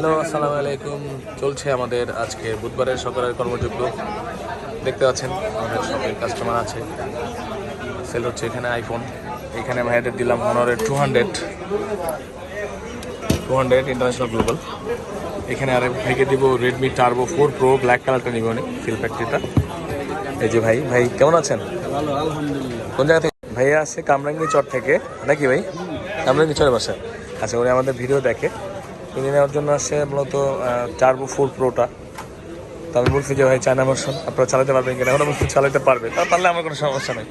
Hello আসসালামু আলাইকুম। চলছে আমাদের আজকে বুধবারের সকালের কর্মযোগ্য। দেখতে পাচ্ছেন আমাদের শপের কাস্টমার আছে। সেল হচ্ছে এখানে আইফোন এখানে ভাইয়াদের দিলাম অনারের two hundred two hundred international global এখানে আরেক ভাইকে দিব Redmi Turbo four Pro black কালারটা নিব উনি ফিল ফ্যাক্টরিটা এই যে ভাই ভাই কেমন আছেন? ভালো আলহামদুলিল্লাহ। কোন জায়গা থেকে? ভাইয়া আছে কামরাঙ্গি চর থেকে নাকি ভাই? কামরাঙ্গি চরের বাসা। আচ্ছা উনি আমাদের ভিডিও দেখে। কিনে নেওয়ার জন্য আসছে মূলত টার্বো ফোর প্রোটা তো আমি বলছি যে ভাই চায়না ভার্সন আপনারা চালাতে পারবেন কিনা? এখন অবশ্যই চালাতে পারবে। তা পারলে আমার কোনো সমস্যা নেই।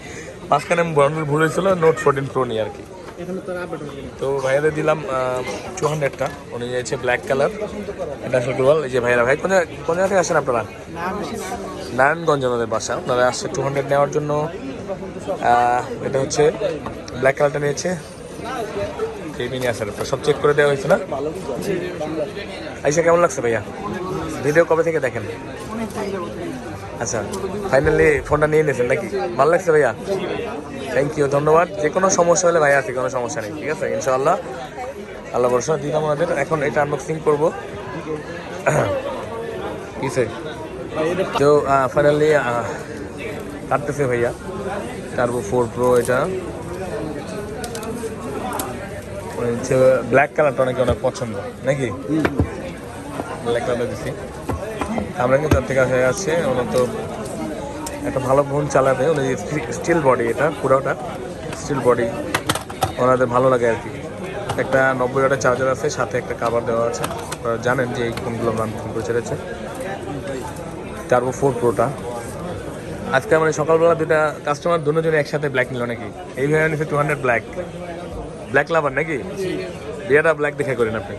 মাঝখানে আমি বর্ণের ভুল হয়েছিল নোট ফোরটিন প্রো নিয়ে আর কি। তো ভাইয়াদের দিলাম টু। হান্ড্রেডটা উনি চাইছে ব্ল্যাক কালার এটা আসলে গ্লোবাল এই যে ভাইয়ারা ভাই কোন কোন জায়গা থেকে আসেন আপনারা? নারায়ণগঞ্জ আমাদের বাসা। আপনারা আসছে টু হান্ড্রেড নেওয়ার জন্য। এটা হচ্ছে ব্ল্যাক কালারটা নিয়েছে। কেবিনি আছে আপনার সব চেক করে দেওয়া হয়েছে না? আইসা কেমন লাগছে ভাইয়া? ভিডিও কবে থেকে দেখেন? আচ্ছা ফাইনালি ফোনটা নিয়ে নিয়েছেন নাকি? ভালো লাগছে ভাইয়া? থ্যাংক ইউ ধন্যবাদ। যে কোনো সমস্যা হলে ভাই আছে, কোনো সমস্যা নেই, ঠিক আছে? ইনশাআল্লাহ। আল্লাহ ভরসা দিলাম আমাদের। এখন এটা আনবক্সিং করব। কিসে তো ফাইনালি কাটতেছে ভাইয়া। তারপর ফোর প্রো এটা। হচ্ছে ব্ল্যাক কালারটা অনেকে অনেক পছন্দ, নাকি? ব্ল্যাক কালার দিছি। আমরা কিন্তু তার থেকে হয়ে আছে মূলত একটা ভালো ফোন চালাবে, উনি স্টিল বডি এটা, পুরোটা স্টিল বডি ওনাদের ভালো লাগে আর কি। একটা নব্বই ওয়াটের চার্জার আছে, সাথে একটা কাভার দেওয়া আছে। আপনারা জানেন যে এই ফোনগুলো নাম ফোন করে ছেড়েছে টার্বো ফোর প্রোটা আজকে মানে সকালবেলা দুটা কাস্টমার দুজনে একসাথে ব্ল্যাক নিল নাকি? এই নিচ্ছে two hundred black black lover নাকি? বিয়েটা ব্ল্যাক দেখে করেন আপনি।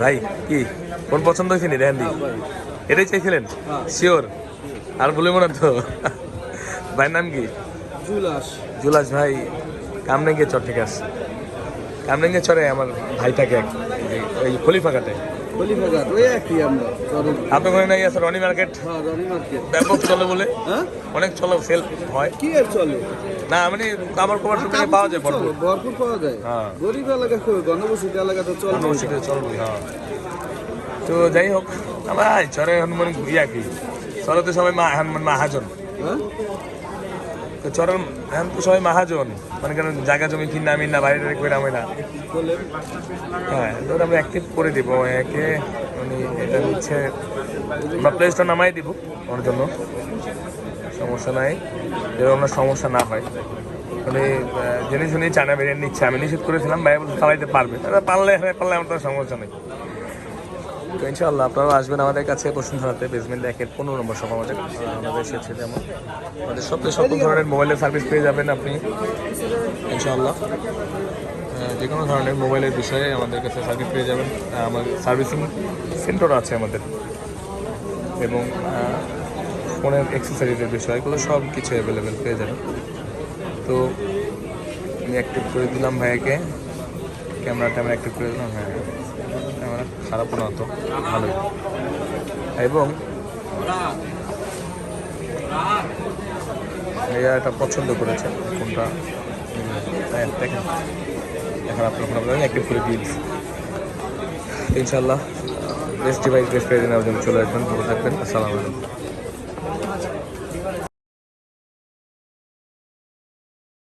ভাই কি? কোন পছন্দ হয়েছে নি দেখেন এটাই চাইছিলেন? শিওর আর বলে মনে তো। ভাইয়ের নাম কি? জুলাস। জুলাস ভাই কামরেঙ্গে চর থেকে আসছে। কামরেঙ্গে চরে আমার ভাই থাকে এক ওই খলিফা কলিফাগার ওই একই আমরা আপনার ওখানে আছে রনি মার্কেট? হ্যাঁ রনি মার্কেট। ব্যাপক চলে বলে। হ্যাঁ? অনেক চলে সেল হয়। কি আর চলে? না মানে শুটিং পাওয়া যায় ভরপুর। ভরপুর পাওয়া যায়। হ্যাঁ। গরিব এলাকা কই? গণবসতি এলাকা তো চলে ইউনিভার্সিটি চলবে হ্যাঁ। তো যাই হোক আমার চরে হনুমান ইয়া কি চরে তো সবাই মা হনুমান মাহাজন। হ্যাঁ? তো চরের এখন তো সবাই মাহাজন। মানে কেন জায়গা জমি কিনা মিনা বাইরে টাইরে করে আমি না হ্যাঁ ধর আমরা অ্যাক্টিভ করে দিব। একে উনি এটা হচ্ছে আমরা প্লে স্টোর নামাই দিব ওর জন্য। সমস্যা নাই। যেন ওনার সমস্যা না হয়। আহ, জেনে শুনে চায়না বিরিয়ানি নিচ্ছে। আমি নিষেধ করেছিলাম ভাই বলছে খাওয়াইতে পারবে। পারলে হ্যাঁ পারলে আমার তো সমস্যা নেই। তো ইনশাআল্লাহ আপনারাও আসবেন আমাদের কাছে বসুন্ধরাতে বেসমেন্ট একের পনেরো নম্বর সব আমাদের আমাদের এসেছে যেমন। আমাদের সবচেয়ে সকল ধরনের মোবাইলের সার্ভিস পেয়ে যাবেন আপনি। ইনশাআল্লাহ। যে কোনো ধরনের মোবাইলের বিষয়ে আমাদের কাছে সার্ভিস পেয়ে যাবেন। আমাদের সার্ভিসিং সেন্টার আছে আমাদের। এবং ফোনের অ্যাক্সেসরিজের বিষয়গুলো সব কিছু অ্যাভেলেবেল পেয়ে যাবেন। তো আমি অ্যাক্টিভ করে দিলাম ভাইয়াকে। ক্যামেরা ট্যামেরা অ্যাক্টিভ করে দিলাম হ্যাঁ। খারাপ না তো ভালো এবং ভাইয়া এটা পছন্দ করেছে, কোনটা? দেখেন। এখন আপনার ফোন আপনার অ্যাক্টিভ করে দিয়ে দিচ্ছি ইনশাল্লাহ বেস্ট ডিভাইস বেস্ট পেয়ে নেওয়ার জন্য চলে আসবেন। ভালো থাকবেন, আসসালামু আলাইকুম।